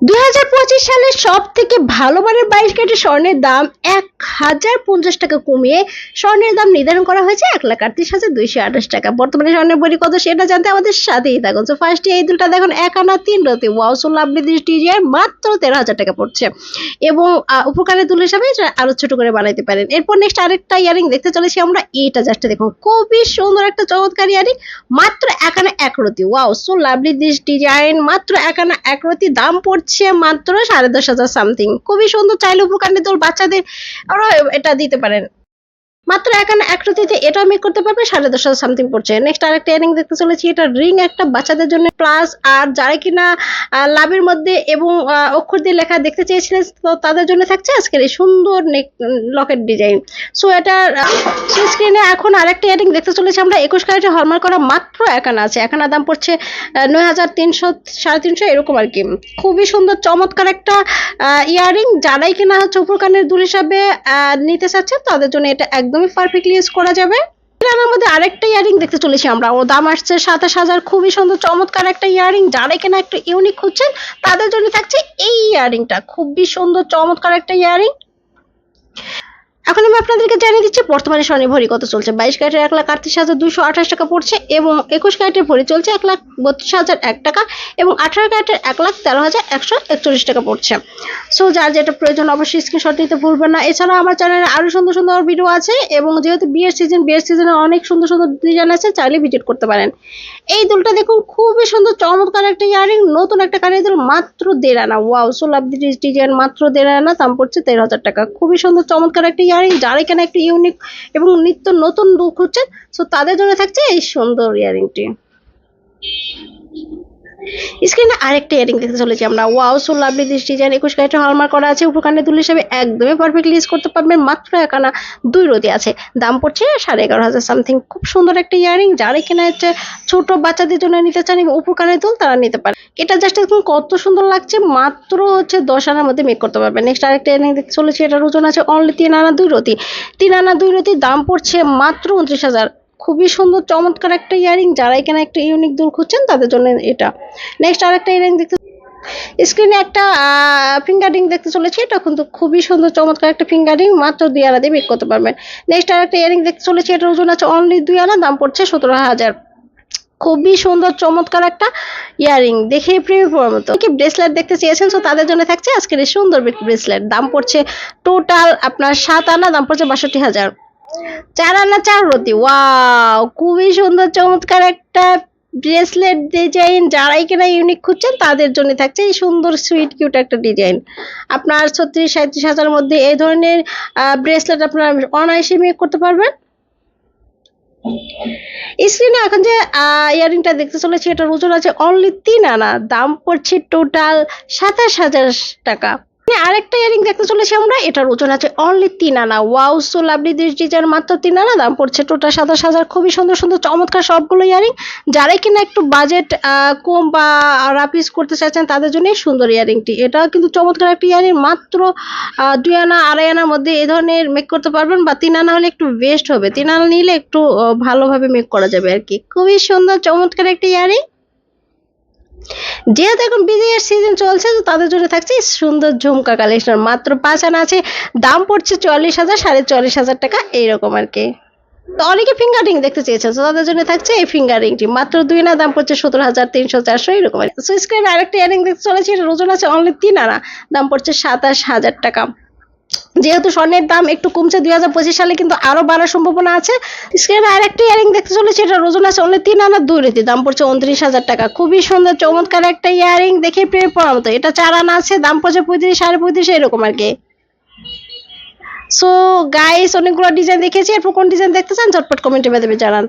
দুই পঁচিশ সব থেকে ভালো মানের বাইশ ক্যারেটের স্বর্ণের দাম এক হাজার পঞ্চাশ টাকা কমিয়ে স্বর্ণের দাম নির্ধারণ করা হয়েছে এক লাখ আটত্রিশ হাজার দুইশো আঠাশ টাকা। বর্তমানে স্বর্ণের বড়ি কত সেটা জানতে আমাদের সাথেই থাকুন। তো ফার্স্টে এই দুলটা দেখুন, এক আনা তিন রতি। Wow so lovely this design মাত্র তেরো হাজার টাকা পড়ছে। এবং উপকারের দুল হিসাবে এটা আরও ছোট করে বানাইতে পারেন। এরপর নেক্সট আরেকটা ইয়ারিং দেখতে চলেছি আমরা, এইটা জাস্ট দেখুন। খুবই সুন্দর একটা চমৎকার ইয়ারিং, মাত্র এক আনা এক রতি। Wow so lovely this design মাত্র এক আনা এক রতি। দাম পড়ছে মাত্র সাড়ে দশ হাজার সামথিং খুবই সুন্দর চাইলে তোর বাচ্চাদের আরও এটা দিতে পারেন। মাত্র এখানে একটা রতিতে এটা মেক করতে পারবে সাড়ে দশ হাজার সামথিং পড়ছে। নেক্সট আরেকটা ইয়ারিং দেখতে চলেছি, এটা রিং একটা বাচ্চাদের জন্য প্লাস আর যারা কিনা লাভের মধ্যে এবং অক্ষর দিয়ে লেখা দেখতে চেয়েছিলেন, তো তাদের জন্য থাকছে আজকের এই সুন্দর নেক লকেট ডিজাইন সো এটা স্ক্রিনে এখন আরেকটা ইয়ারিং দেখতে চলেছি আমরা, একুশ ক্যারেটে হলমার্ক করা মাত্র একানা আছে। একানা দাম পড়ছে নয় হাজার তিনশো, সাড়ে তিনশো, এরকম আর কি। খুবই সুন্দর, চমৎকার একটা ইয়ারিং যারাই কিনা হচ্ছে উপর কানের দুল হিসাবে নিতে চাচ্ছেন তাদের জন্য এটা একদমই পারফেক্টলি ইউজ করা যাবে। এটার মধ্যে আরেকটা ইয়ারিং দেখতে চলেছি আমরা। ও দাম আসছে সাতাশ হাজার, খুবই সুন্দর, চমৎকার একটা ইয়ারিং যারা কিনা একটু ইউনিক খুঁজছেন, তাদের জন্য থাকছে এই ইয়ারিংটা খুবই সুন্দর, চমৎকার একটা ইয়ারিং এখন আমি আপনাদেরকে জানিয়ে দিচ্ছি, বর্তমানে স্বর্ণের ভরি কত চলছে। বাইশ ক্যারেটের এক লাখ আটত্রিশ হাজার দুশো আঠাশ টাকা পড়ছে এবং একুশ ক্যারেটের ভরি চলছে এক লাখ বত্রিশ হাজার এক টাকা এবং আঠারো ক্যারেটের এক লাখ তেরো হাজার একশো একচল্লিশ টাকা পড়ছে। সো যার যেটা প্রয়োজন অবশ্যই স্ক্রিনশট নিতে ভুলবেন না। এছাড়া আমার চ্যানেলে আরও সুন্দর সুন্দর ভিডিও আছে এবং যেহেতু বিয়ের সিজন বিয়ের সিজনে অনেক সুন্দর সুন্দর ডিজাইন আছে, চাইলে ভিজিট করতে পারেন। এই দুলটা দেখুন, খুবই সুন্দর, চমৎকার একটা ইয়ারিং, নতুন একটা কানের দুল মাত্র দেড় আনা। ওয়াও সোলাভ ডিজাইন মাত্র দেড় আনা, দাম পড়ছে তেরো হাজার টাকা। খুবই সুন্দর, চমৎকার একটা যারা এখানে একটা ইউনিক এবং নিত্য নতুন লুক হচ্ছে সো তাদের জন্য থাকছে এই সুন্দর ইয়ারিংটি স্ক্রিনে আরেকটা ইয়ারিং দেখতে চলেছি আমরা। Wow so lovely this design একুশ ক্যারেটের হলমার্ক করা আছে। কানে দুল হিসেবে একদমই পারফেক্টলি ইউজ করতে পারবেন। মাত্র একানা দুই রতি আছে। দাম পড়ছে সাড়ে এগারো হাজার সামথিং খুব সুন্দর একটা ইয়ারিং যারা কিনা হচ্ছে ছোট বাচ্চাদের জন্য নিতে চান এবং কানে দুল, তারা নিতে পারে। এটা জাস্ট দেখুন কত সুন্দর লাগছে। মাত্র হচ্ছে দশ আনার মধ্যে মেক করতে পারবেন। নেক্সট আরেকটা ইয়ারিং দেখতে চলেছি। এটার ওজন আছে অনলি তিন আনা দুই রতি। তিন আনা দুই রতি দাম পড়ছে মাত্র উনত্রিশ হাজার। খুবই সুন্দর, চমৎকার একটা ইয়ারিং। যারা এখানে একটা ইউনিক দুল খুঁজছেন, তাদের জন্য এটা। নেক্সট আরেকটা ইয়ারিং দেখতে স্ক্রিনে একটা ফিঙ্গারিং দেখতে চলেছি। এটা কিন্তু খুবই সুন্দর, চমৎকার একটা ফিঙ্গারিং মাত্র দুই আনা দিয়ে বেক করতে পারবেন। নেক্সট আরেকটা ইয়ারিং দেখতে চলেছি। এটার ওজন আছে অনলি দুই আনা, দাম পড়ছে সতেরো হাজার। খুবই সুন্দর, চমৎকার একটা ইয়ারিং। দেখে প্রেমে পড়ার মতো। কি ব্রেসলেট দেখতে চেয়েছেন? তো তাদের জন্য থাকছে আজকের এই সুন্দর ব্রেসলেট দাম পড়ছে টোটাল আপনার সাত আনা, দাম পড়ছে বাষট্টি হাজার। চার আনা চার রতি ওয়াও, খুবই সুন্দর, চমৎকার একটা ব্রেসলেট ডিজাইন যারাই কিনা ইউনিক খুঁজছেন, তাদের জন্য থাকছে এই সুন্দর সুইট কিউট একটা ডিজাইন আপনার ছত্রিশ সাঁত্রিশ হাজারের মধ্যে এই ধরনের ব্রেসলেট আপনারা অনায়াসে মেক করতে পারবেন। স্ক্রিনে এখন যে ইয়ারিংটা দেখতে চলেছি, এটার ওজন আছে অনলি তিন আনা। দাম পড়ছে টোটাল সাতাশ হাজার টাকা। আরেকটা ইয়ারিং দেখতে চলেছি আমরা, এটার ওজন আছে অনলি তিন আনা। Wow so lovely this design মাত্র তিন আনা, দাম পড়ছে টোটাল সাতাশ হাজার। খুবই সুন্দর সুন্দর, চমৎকার সবগুলো ইয়ারিং। যারাই কিনা একটু বাজেট কম বা রাপিস করতে চাচ্ছেন তাদের জন্য এই সুন্দর ইয়ারিংটি। এটা কিন্তু চমৎকার একটা ইয়ারিং, মাত্র দুই আনা, আড়াই আনার মধ্যে এই ধরনের মেক করতে পারবেন বা তিন আনা হলে একটু বেস্ট হবে। তিন আনা নিলে একটু ভালোভাবে মেক করা যাবে আর কি খুবই সুন্দর, চমৎকার একটা ইয়ারিং। যেহেতু এখন বিজয়ের সিজন চলছে, তো তাদের জন্য থাকছে সুন্দর ঝুমকা কালেকশন মাত্র পাঁচ আনা আছে, দাম পড়ছে চল্লিশ হাজার, সাড়ে চল্লিশ হাজার টাকা, এইরকম আর কি। তো অনেকে ফিঙ্গার রিং দেখতে চেয়েছেন, তো তাদের জন্য থাকছে এই ফিঙ্গার রিংটি মাত্র দুই না দাম পড়ছে সতেরো হাজার তিনশো চারশো এরকম আর সো স্ক্রিনে আরেকটা ইয়ারিং দেখতে চলেছে এটার ওজন আছে অনলি তিন আনা, দাম পড়ছে সাতাশ হাজার টাকা। যেহেতু স্বর্ণের দাম একটু কমছে দুই হাজার পঁচিশ সালে, কিন্তু আরও বাড়ার সম্ভাবনা আছে। স্ক্রিনে আরেকটা ইয়ারিং দেখতে চলেছে এটা ওজন আছে অনলি তিন আনা দুই রেতি, দাম পড়ছে উনত্রিশ হাজার টাকা। খুবই সুন্দর, চমৎকার একটা ইয়ারিং, দেখে প্রেমে পড়ার মতো। এটা চার আনা আছে, দাম পড়ছে পঁয়ত্রিশ, সাড়ে পঁয়ত্রিশ, এরকম আর কি। সো গাইস অনেকগুলো ডিজাইন দেখেছি, এরপর কোন ডিজাইন দেখতে চান, ঝটপট কমেন্টে বেঁধে জানান।